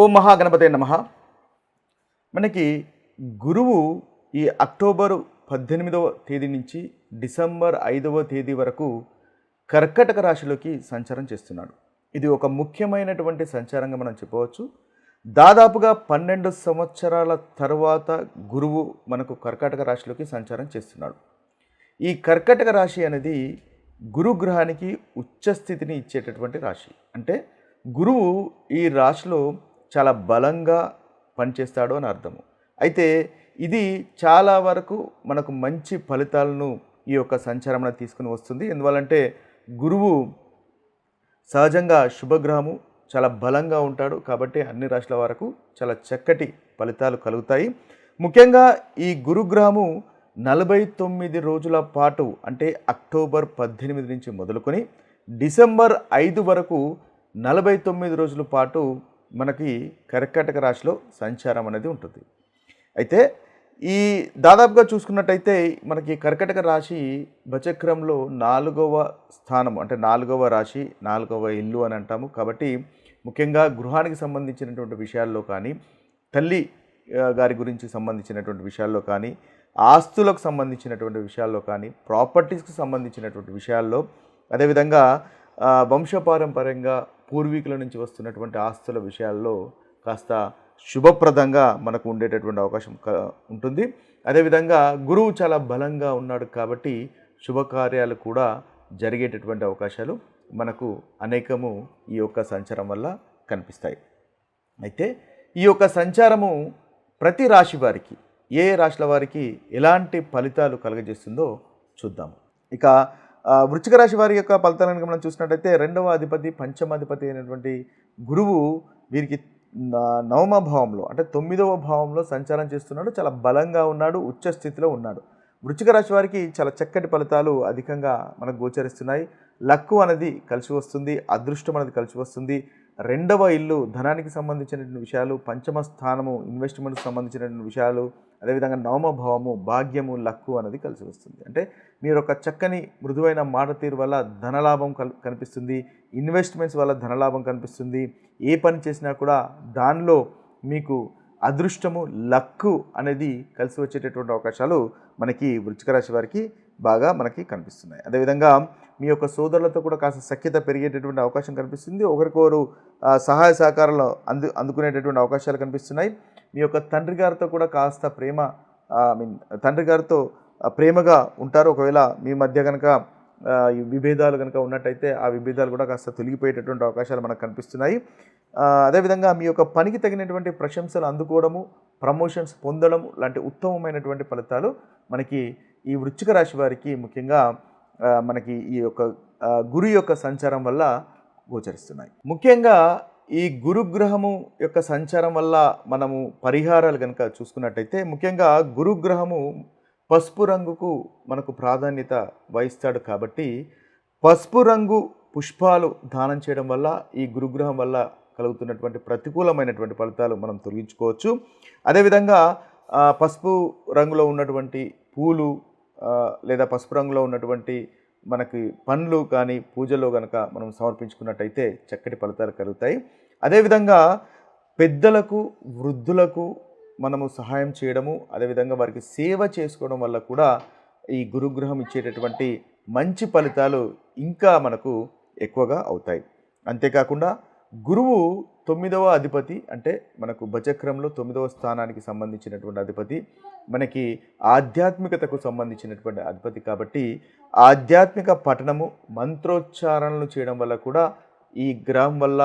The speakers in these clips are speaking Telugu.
ఓ మహాగణపతే నమ. మనకి గురువు ఈ అక్టోబర్ పద్దెనిమిదవ తేదీ నుంచి డిసెంబర్ ఐదవ తేదీ వరకు కర్కటక రాశిలోకి సంచారం చేస్తున్నాడు. ఇది ఒక ముఖ్యమైనటువంటి సంచారంగా మనం చెప్పవచ్చు. దాదాపుగా పన్నెండు సంవత్సరాల తర్వాత గురువు మనకు కర్కాటక రాశిలోకి సంచారం చేస్తున్నాడు. ఈ కర్కటక రాశి అనేది గురుగ్రహానికి ఉచ్చస్థితిని ఇచ్చేటటువంటి రాశి. అంటే గురువు ఈ రాశిలో చాలా బలంగా పనిచేస్తాడు అని అర్థము. అయితే ఇది చాలా వరకు మనకు మంచి ఫలితాలను ఈ యొక్క సంచారమణ తీసుకుని వస్తుంది. ఎందువల్లంటే గురువు సహజంగా శుభగ్రహము చాలా బలంగా ఉంటాడు కాబట్టి అన్ని రాశుల వరకు చాలా చక్కటి ఫలితాలు కలుగుతాయి. ముఖ్యంగా ఈ గురుగ్రహము నలభై తొమ్మిది రోజుల పాటు అంటే అక్టోబర్ పద్దెనిమిది నుంచి మొదలుకొని డిసెంబర్ ఐదు వరకు నలభై తొమ్మిది రోజుల పాటు మనకి కర్కాటక రాశిలో సంచారం అనేది ఉంటుంది. అయితే ఈ దాదాపుగా చూసుకున్నట్టయితే మనకి కర్కటక రాశి బచక్రంలో నాలుగవ స్థానం అంటే నాలుగవ రాశి నాలుగవ ఇల్లు అని అంటాము. కాబట్టి ముఖ్యంగా గృహానికి సంబంధించినటువంటి విషయాల్లో కానీ తల్లి గారి గురించి సంబంధించినటువంటి విషయాల్లో కానీ ఆస్తులకు సంబంధించినటువంటి విషయాల్లో కానీ ప్రాపర్టీస్కి సంబంధించినటువంటి విషయాల్లో అదేవిధంగా వంశపారంపర్యంగా పూర్వీకుల నుంచి వస్తున్నటువంటి ఆస్తుల విషయాల్లో కాస్త శుభప్రదంగా మనకు ఉండేటటువంటి అవకాశం ఉంటుంది. అదేవిధంగా గురువు చాలా బలంగా ఉన్నాడు కాబట్టి శుభకార్యాలు కూడా జరిగేటటువంటి అవకాశాలు మనకు అనేకము ఈ యొక్క సంచారం వల్ల కనిపిస్తాయి. అయితే ఈ యొక్క సంచారము ప్రతి రాశి వారికి ఏ రాశుల వారికి ఎలాంటి ఫలితాలు కలుగజేస్తుందో చూద్దాము. ఇక వృచ్చిక రాశి వారి యొక్క ఫలితాలను మనం చూసినట్టయితే రెండవ అధిపతి పంచమాధిపతి అయినటువంటి గురువు వీరికి న- నవమ భావంలో అంటే తొమ్మిదవ భావంలో సంచారం చేస్తున్నాడు. చాలా బలంగా ఉన్నాడు ఉచ్చ స్థితిలో ఉన్నాడు. వృచ్చిక రాశి వారికి చాలా చక్కటి ఫలితాలు అధికంగా మనకు గోచరిస్తున్నాయి. లక్కు అనేది కలిసి వస్తుంది అదృష్టం అనేది కలిసి వస్తుంది. రెండవ ఇల్లు ధనానికి సంబంధించినటువంటి విషయాలు పంచమ స్థానము ఇన్వెస్ట్మెంట్కి సంబంధించినటువంటి విషయాలు అదేవిధంగా నవమభావము భాగ్యము లక్కు అనేది కలిసి వస్తుంది. అంటే మీరు ఒక చక్కని మృదువైన మాట తీరు వల్ల ధనలాభం కల్ కనిపిస్తుంది. ఇన్వెస్ట్మెంట్స్ వల్ల ధనలాభం కనిపిస్తుంది. ఏ పని చేసినా కూడా దానిలో మీకు అదృష్టము లక్కు అనేది కలిసి వచ్చేటటువంటి అవకాశాలు మనకి వృచ్చిక రాశి వారికి బాగా మనకి కనిపిస్తున్నాయి. అదేవిధంగా మీ యొక్క సోదరులతో కూడా కాస్త సఖ్యత పెరిగేటటువంటి అవకాశం కనిపిస్తుంది. ఒకరికొకరు సహాయ సహకారాలు అందు అందుకునేటటువంటి అవకాశాలు కనిపిస్తున్నాయి. మీ యొక్క తండ్రి గారితో కూడా కాస్త ప్రేమ ఐ మీన్ తండ్రి గారితో ప్రేమగా ఉంటారు. ఒకవేళ మీ మధ్య కనుక ఈ విభేదాలు కనుక ఉన్నట్టయితే ఆ విభేదాలు కూడా కాస్త తొలగిపోయేటటువంటి అవకాశాలు మనకు కనిపిస్తున్నాయి. అదేవిధంగా మీ యొక్క పనికి తగినటువంటి ప్రశంసలు అందుకోవడము ప్రమోషన్స్ పొందడం లాంటి ఉత్తమమైనటువంటి ఫలితాలు మనకి ఈ వృచ్చిక రాశి వారికి ముఖ్యంగా మనకి ఈ యొక్క గురి గురు యొక్క సంచారం వల్ల గోచరిస్తున్నాయి. ముఖ్యంగా ఈ గురుగ్రహము యొక్క సంచారం వల్ల మనము పరిహారాలు కనుక చూసుకున్నట్టయితే ముఖ్యంగా గురుగ్రహము పసుపు రంగుకు మనకు ప్రాధాన్యత వహిస్తాడు కాబట్టి పసుపు రంగు పుష్పాలు దానం చేయడం వల్ల ఈ గురుగ్రహం వల్ల కలుగుతున్నటువంటి ప్రతికూలమైనటువంటి ఫలితాలు మనం తొలగించుకోవచ్చు. అదేవిధంగా పసుపు రంగులో ఉన్నటువంటి పూలు లేదా పసుపు రంగులో ఉన్నటువంటి మనకి పనులు కానీ పూజలో కనుక మనం సమర్పించుకున్నట్టయితే చక్కటి ఫలితాలు కలుగుతాయి. అదేవిధంగా పెద్దలకు వృద్ధులకు మనము సహాయం చేయడము అదేవిధంగా వారికి సేవ చేసుకోవడం వల్ల కూడా ఈ గురుగ్రహం ఇచ్చేటటువంటి మంచి ఫలితాలు ఇంకా మనకు ఎక్కువగా అవుతాయి. అంతేకాకుండా గురువు తొమ్మిదవ అధిపతి అంటే మనకు బచక్రంలో తొమ్మిదవ స్థానానికి సంబంధించినటువంటి అధిపతి మనకి ఆధ్యాత్మికతకు సంబంధించినటువంటి అధిపతి కాబట్టి ఆధ్యాత్మిక పఠనము మంత్రోచ్చారణలు చేయడం వల్ల కూడా ఈ గ్రహం వల్ల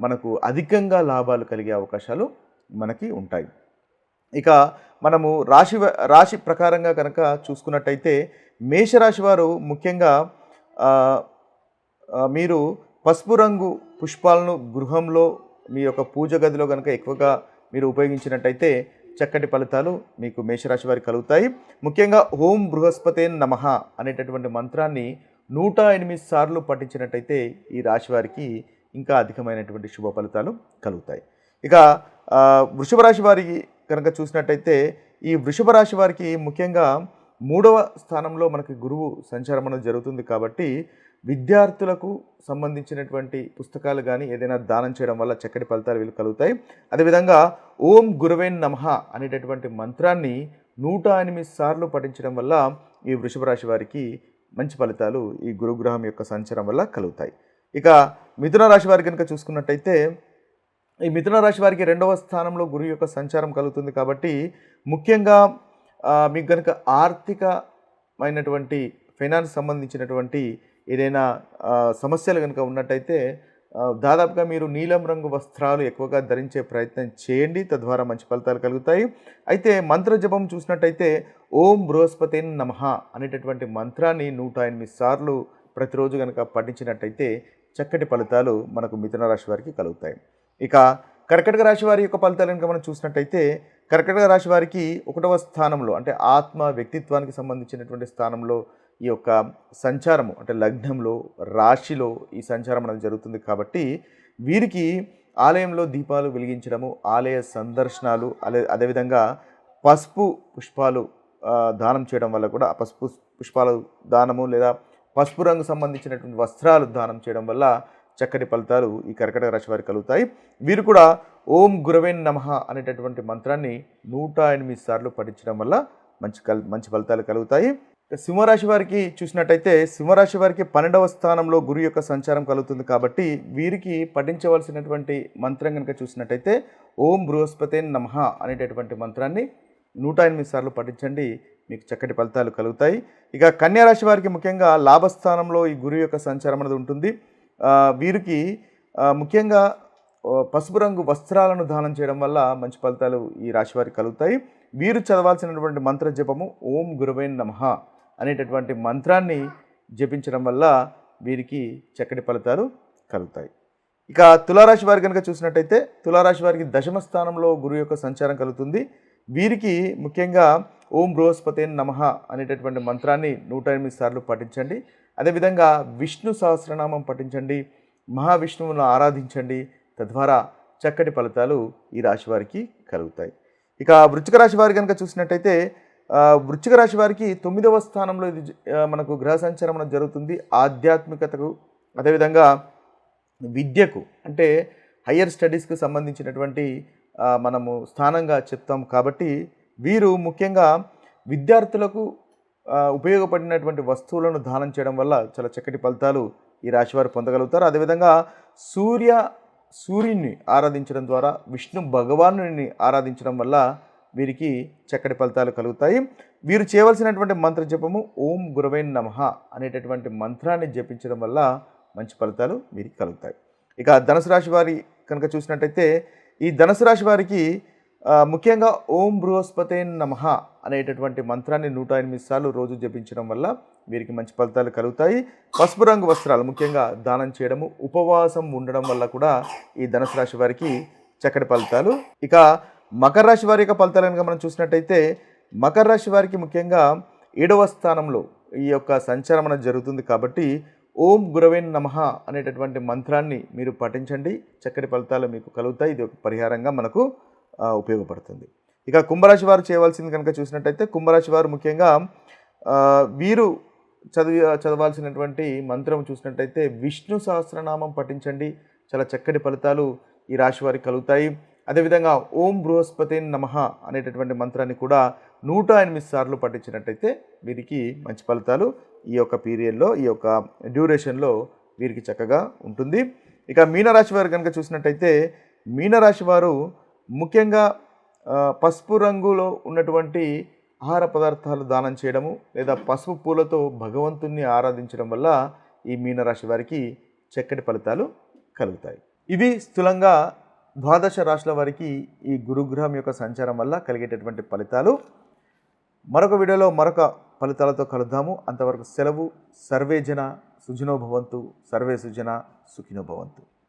మనకు అధికంగా లాభాలు కలిగే అవకాశాలు మనకి ఉంటాయి. ఇక మనము రాశి రాశి ప్రకారంగా కనుక చూసుకున్నట్టయితే మేషరాశి వారు ముఖ్యంగా మీరు పసుపు రంగు పుష్పాలను గృహంలో మీ యొక్క పూజ గదిలో కనుక ఎక్కువగా మీరు ఉపయోగించినట్టయితే చక్కటి ఫలితాలు మీకు మేషరాశి వారికి కలుగుతాయి. ముఖ్యంగా ఓం బృహస్పతే నమః అనేటటువంటి మంత్రాన్ని నూట ఎనిమిది సార్లు పఠించినట్టయితే ఈ రాశి వారికి ఇంకా అధికమైనటువంటి శుభ ఫలితాలు కలుగుతాయి. ఇక వృషభ రాశి వారికి కనుక చూసినట్టయితే ఈ వృషభ రాశి వారికి ముఖ్యంగా మూడవ స్థానంలో మనకి గురువు సంచారం అనేది జరుగుతుంది కాబట్టి విద్యార్థులకు సంబంధించినటువంటి పుస్తకాలు కానీ ఏదైనా దానం చేయడం వల్ల చక్కటి ఫలితాలు వీళ్ళు కలుగుతాయి. అదేవిధంగా ఓం గురువేన్ నమః అనేటటువంటి మంత్రాన్ని నూట ఎనిమిది సార్లు పఠించడం వల్ల ఈ వృషభ రాశి వారికి మంచి ఫలితాలు ఈ గురుగ్రహం యొక్క సంచారం వల్ల కలుగుతాయి. ఇక మిథున రాశి వారి కనుక చూసుకున్నట్టయితే ఈ మిథున రాశి వారికి రెండవ స్థానంలో గురువు యొక్క సంచారం కలుగుతుంది కాబట్టి ముఖ్యంగా మీకు కనుక ఆర్థికమైనటువంటి ఫైనాన్స్ సంబంధించినటువంటి ఏదైనా సమస్యలు కనుక ఉన్నట్టయితే దాదాపుగా మీరు నీలం రంగు వస్త్రాలు ఎక్కువగా ధరించే ప్రయత్నం చేయండి. తద్వారా మంచి ఫలితాలు కలుగుతాయి. అయితే మంత్ర జపం చూసినట్టయితే ఓం బృహస్పతి నమః అనేటటువంటి మంత్రాన్ని నూట ఎనిమిది సార్లు ప్రతిరోజు కనుక పఠించినట్టయితే చక్కటి ఫలితాలు మనకు మిథున రాశి వారికి కలుగుతాయి. ఇక కర్కటక రాశి వారి యొక్క ఫలితాలు కనుక మనం చూసినట్టయితే కర్కటక రాశి వారికి ఒకటవ స్థానంలో అంటే ఆత్మ వ్యక్తిత్వానికి సంబంధించినటువంటి స్థానంలో ఈ యొక్క సంచారము అంటే లగ్నంలో రాశిలో ఈ సంచారం అనేది జరుగుతుంది కాబట్టి వీరికి ఆలయంలో దీపాలు వెలిగించడము ఆలయ సందర్శనాలు అదే అదేవిధంగా పసుపు పుష్పాలు దానం చేయడం వల్ల కూడా పసుపు పుష్పాలు దానము లేదా పసుపు రంగు సంబంధించినటువంటి వస్త్రాలు దానం చేయడం వల్ల చక్కటి ఫలితాలు ఈ కర్కటక రాశి వారికి కలుగుతాయి. వీరు కూడా ఓం గురవేన్ నమః అనేటటువంటి మంత్రాన్ని నూట ఎనిమిది సార్లు పఠించడం వల్ల మంచి కల్ మంచి ఫలితాలు కలుగుతాయి. సింహరాశి వారికి చూసినట్టయితే సింహరాశి వారికి పన్నెండవ స్థానంలో గురు యొక్క సంచారం కలుగుతుంది కాబట్టి వీరికి పఠించవలసినటువంటి మంత్రం కనుక చూసినట్టయితే ఓం బృహస్పతే నమః అనేటటువంటి మంత్రాన్ని నూట ఎనిమిది సార్లు పఠించండి. మీకు చక్కటి ఫలితాలు కలుగుతాయి. ఇక కన్యారాశి వారికి ముఖ్యంగా లాభస్థానంలో ఈ గురు యొక్క సంచారం అనేది ఉంటుంది. వీరికి ముఖ్యంగా పసుపు రంగు వస్త్రాలను దానం చేయడం వల్ల మంచి ఫలితాలు ఈ రాశి వారికి కలుగుతాయి. వీరు చదవాల్సినటువంటి మంత్ర జపము ఓం గురువైన్ నమః అనేటటువంటి మంత్రాన్ని జపించడం వల్ల వీరికి చక్కటి ఫలితాలు కలుగుతాయి. ఇక తులారాశి వారి కనుక చూసినట్టయితే తులారాశి వారికి దశమ స్థానంలో గురువు యొక్క సంచారం కలుగుతుంది. వీరికి ముఖ్యంగా ఓం బృహస్పతి నమః అనేటటువంటి మంత్రాన్ని నూట ఎనిమిది సార్లు పఠించండి. అదేవిధంగా విష్ణు సహస్రనామం పఠించండి. మహావిష్ణువును ఆరాధించండి. తద్వారా చక్కటి ఫలితాలు ఈ రాశి వారికి కలుగుతాయి. ఇక వృచ్చిక రాశి వారి కనుక చూసినట్టయితే వృచ్చిక వృశ్చిక రాశి వారికి తొమ్మిదవ స్థానంలో ఇది మనకు గ్రహ సంచరణం జరుగుతుంది. ఆధ్యాత్మికతకు అదేవిధంగా విద్యకు అంటే హయ్యర్ స్టడీస్కు సంబంధించినటువంటి మనము స్థానంగా చెప్తాం. కాబట్టి వీరు ముఖ్యంగా విద్యార్థులకు ఉపయోగపడినటువంటి వస్తువులను దానం చేయడం వల్ల చాలా చక్కటి ఫలితాలు ఈ రాశివారు పొందగలుగుతారు. అదేవిధంగా సూర్య సూర్యుని ఆరాధించడం ద్వారా విష్ణు భగవానుని ఆరాధించడం వల్ల వీరికి చక్కటి ఫలితాలు కలుగుతాయి. వీరు చేయవలసినటువంటి మంత్ర జపము ఓం గురవై నమః అనేటటువంటి మంత్రాన్ని జపించడం వల్ల మంచి ఫలితాలు వీరికి కలుగుతాయి. ఇక ధనుసు రాశి వారి కనుక చూసినట్టయితే ఈ ధనుసు రాశి వారికి ముఖ్యంగా ఓం బృహస్పతే నమః అనేటటువంటి మంత్రాన్ని నూట ఎనిమిది సార్లు రోజు జపించడం వల్ల వీరికి మంచి ఫలితాలు కలుగుతాయి. పసుపు రంగు వస్త్రాలు ముఖ్యంగా దానం చేయడము ఉపవాసం ఉండడం వల్ల కూడా ఈ ధనుసు రాశి వారికి చక్కటి ఫలితాలు. ఇక మకర రాశి వారి యొక్క ఫలితాలను కనుక మనం చూసినట్టయితే మకర రాశి వారికి ముఖ్యంగా ఏడవ స్థానంలో ఈ యొక్క సంచారం జరుగుతుంది కాబట్టి ఓం గురవేన్ నమః అనేటటువంటి మంత్రాన్ని మీరు పఠించండి. చక్కటి ఫలితాలు మీకు కలుగుతాయి. ఇది ఒక పరిహారంగా మనకు ఉపయోగపడుతుంది. ఇక కుంభరాశి వారు చేయవలసింది కనుక చూసినట్టయితే కుంభరాశి వారు ముఖ్యంగా వీరు చదివి చదవాల్సినటువంటి మంత్రం చూసినట్టయితే విష్ణు సహస్రనామం పఠించండి. చాలా చక్కటి ఫలితాలు ఈ రాశి వారికి కలుగుతాయి. అదేవిధంగా ఓం బృహస్పతి నమః అనేటటువంటి మంత్రాన్ని కూడా నూట ఎనిమిది సార్లు పఠించినట్టయితే వీరికి మంచి ఫలితాలు ఈ యొక్క పీరియడ్లో ఈ యొక్క డ్యూరేషన్లో వీరికి చక్కగా ఉంటుంది. ఇక మీనరాశి వారు కనుక చూసినట్టయితే మీనరాశి వారు ముఖ్యంగా పసుపు రంగులో ఉన్నటువంటి ఆహార పదార్థాలు దానం చేయడము లేదా పసుపు పూలతో భగవంతుణ్ణి ఆరాధించడం వల్ల ఈ మీనరాశి వారికి చక్కటి ఫలితాలు కలుగుతాయి. ఇవి స్థూలంగా ద్వాదశ రాశుల వారికి ఈ గురుగ్రహం యొక్క సంచారం వల్ల కలిగేటటువంటి ఫలితాలు. మరొక వీడియోలో మరొక ఫలితాలతో కలుద్దాము. అంతవరకు సెలవు. సర్వేజన సుజినోభవంతు సర్వే సుజన సుఖినోభవంతు